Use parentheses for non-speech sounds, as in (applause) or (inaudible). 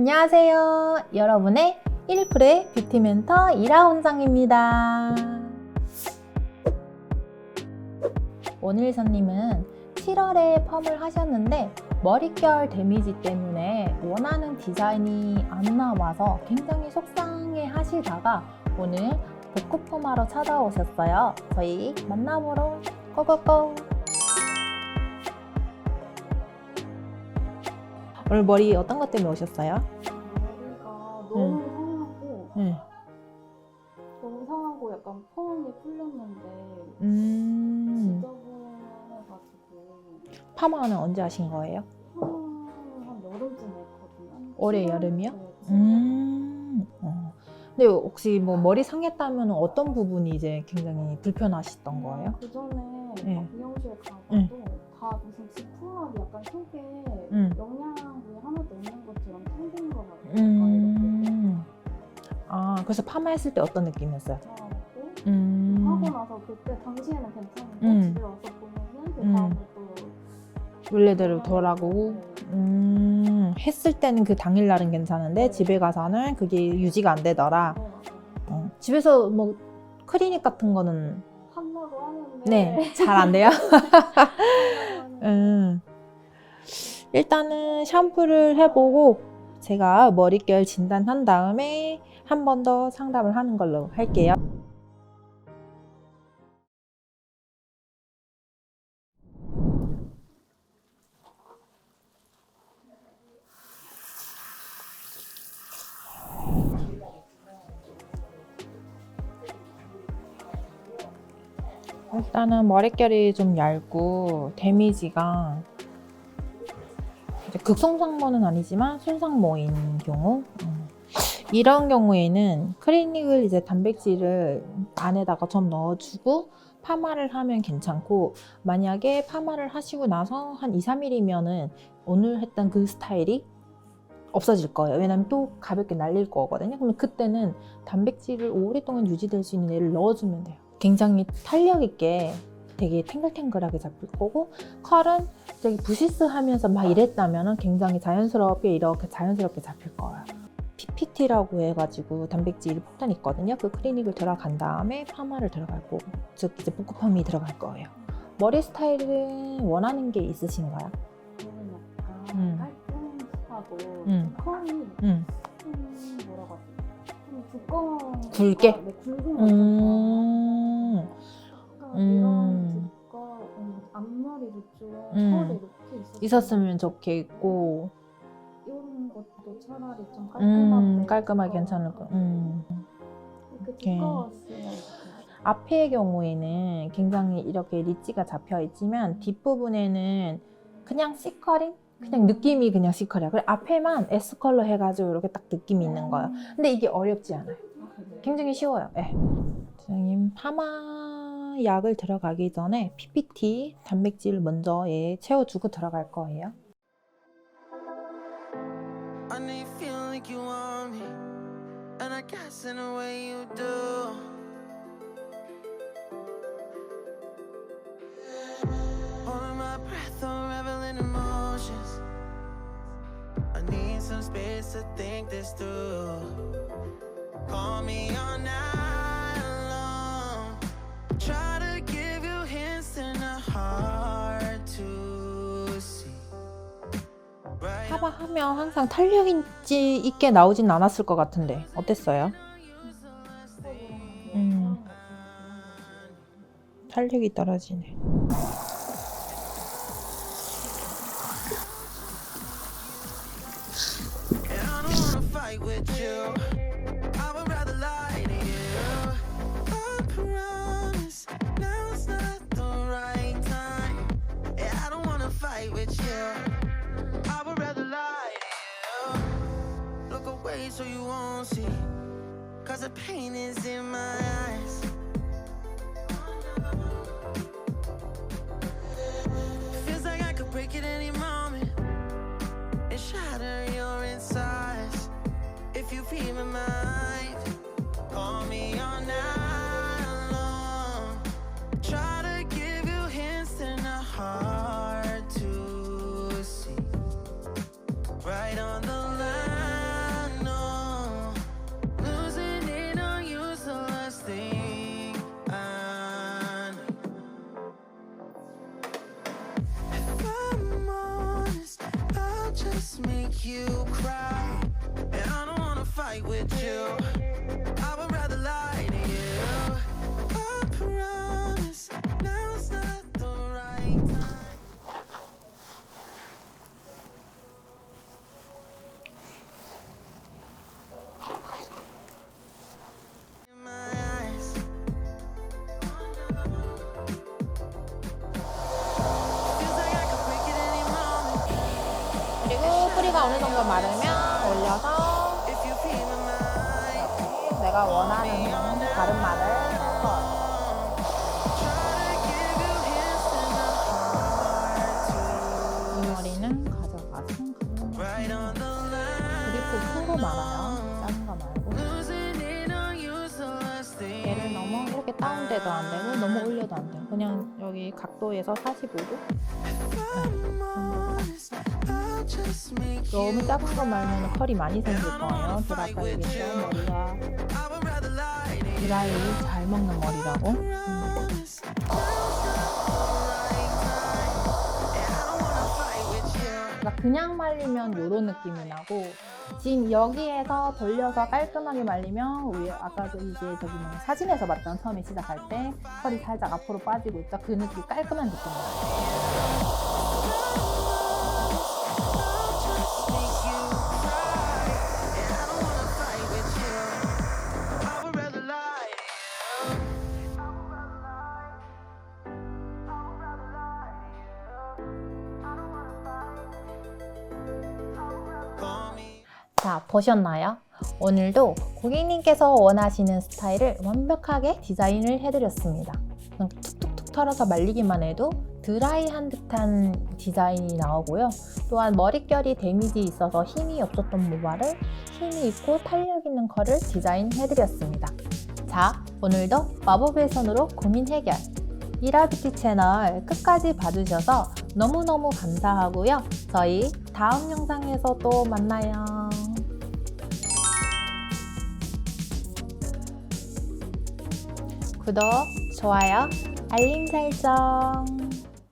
안녕하세요. 여러분의 1프의 뷰티 멘터 이라 원장입니다. 원일선님은 7월에 펌을 하셨는데 머릿결 데미지 때문에 원하는 디자인이 안 나와서 굉장히 속상해 하시다가 오늘 복구 펌하러 찾아오셨어요. 저희 만나보러 고고고! 오늘 머리 어떤 것 때문에 오셨어요? 펌이 풀렸는데 음, 지저분해가지고 파마는 언제 하신 거예요? 한, 한 여름쯤에 했거든요. 올해 7월? 여름이요? 네, 7월. 음, 어. 근데 혹시 뭐 머리 상했다면 어떤 부분이 이제 굉장히 불편하셨던 거예요? 그 전에 네. 미용실 가봐도 네. 다 무슨 지푸라기 약간 속에 음. 영양분이 하나도 없는 것처럼 생긴 거 같아요. 음, 아, 그래서 파마했을 때 어떤 느낌이었어요? 하고 음, 하고 나서 그때 당시에는 괜찮은데 음. 집에 와서 보면은 그 음. 다음에 또 원래대로 돌아가고, 네. 음, 했을 때는 그 당일날은 괜찮은데 네. 집에 가서는 그게 유지가 안 되더라. 네. 어, 집에서 뭐 클리닉 같은 거는 한다고 하는데 네, 잘 안 돼요. (laughs) 음. 일단은 샴푸를 해보고 제가 머릿결 진단한 다음에 한 번 더 상담을 하는 걸로 할게요. 일단은 머릿결이 좀 얇고 데미지가 이제 극손상모는 아니지만 손상모인 경우 음. 이런 경우에는 클리닉을 이제 단백질을 안에다가 좀 넣어주고 파마를 하면 괜찮고 만약에 파마를 하시고 나서 한 2, 3일이면은 오늘 했던 그 스타일이 없어질 거예요. 왜냐면 또 가볍게 날릴 거거든요. 그러면 그때는 단백질을 오랫동안 유지될 수 있는 애를 넣어주면 돼요. 굉장히 탄력 있게 되게 탱글탱글하게 잡힐 거고 컬은 되게 부시스하면서 막 이랬다면 굉장히 자연스럽게 이렇게 자연스럽게 잡힐 거예요. PPT라고 해가지고 단백질 폭탄 있거든요. 그 클리닉을 들어간 다음에 파마를 들어갈 거고 즉 이제 복구펌이 들어갈 거예요. 머리 스타일은 원하는 게 있으신가요? 음. 깔끔하고 음. 컬이 음. 좀 뭐라고 하지? 좀 두꺼운 굵게? 네, 굵은. 음. 있었으면, 좋겠고 이런 것도 차라리 좀 깔끔하게 음, 깔끔하게 괜찮을 거. 음. 이렇게 오케이. 두꺼웠으면 앞의 경우에는 굉장히 이렇게 리치가 잡혀 있지만 뒷부분에는 그냥 C컬링? 그냥 느낌이 그냥 C컬이야. 그래 앞에만 S 컬러 해가지고 이렇게 딱 느낌이 있는 거예요. 근데 이게 어렵지 않아요. 굉장히 쉬워요. 예. 선생님 파마 약을 들어가기 전에 PPT 단백질 먼저 예, 채워주고 들어갈 거예요. Right 파마하면 항상 탄력 있지 있게 나오진 않았을 것 같은데 어땠어요? 음. 탄력이 떨어지네. Away so you won't see. Cause the pain is in my eyes. Feels like I could break it any moment and shatter your insides. If you feel my make you cry. And I don't wanna fight with you. I would rather lie to you. 뿌리가 어느 정도 마르면 올려서. 내가 원하는 다른 섞어. 이 머리는 가져가서. 그리고 큰거 말아요. 작은 거 말고. 얘를 너무 이렇게 다운돼도 안 되고 너무 올려도 안 돼요. 그냥 여기 각도에서 45도. I'm 너무 작은 거 말면 컬이 많이 생길 거예요. 아까 얘기했죠. 머리가. 드라이 잘 먹는 머리라고. 음. 그러니까 그냥 말리면 이런 느낌이 나고 지금 여기에서 돌려서 깔끔하게 말리면 우리 아까 그 이제 저기 뭐 사진에서 봤던 처음에 시작할 때 컬이 살짝 앞으로 빠지고 있다 그 느낌 깔끔한 느낌 나요. 자 보셨나요? 오늘도 고객님께서 원하시는 스타일을 완벽하게 디자인을 해드렸습니다. 툭툭툭 털어서 말리기만 해도 드라이한 듯한 디자인이 나오고요. 또한 머릿결이 데미지 있어서 힘이 없었던 모발을 힘이 있고 탄력 있는 컬을 디자인해드렸습니다. 자, 오늘도 마법의 손으로 고민 해결. 이라뷰티 채널 끝까지 봐주셔서 너무너무 감사하고요. 저희 다음 영상에서 또 만나요. 구독, 좋아요, 알림 설정.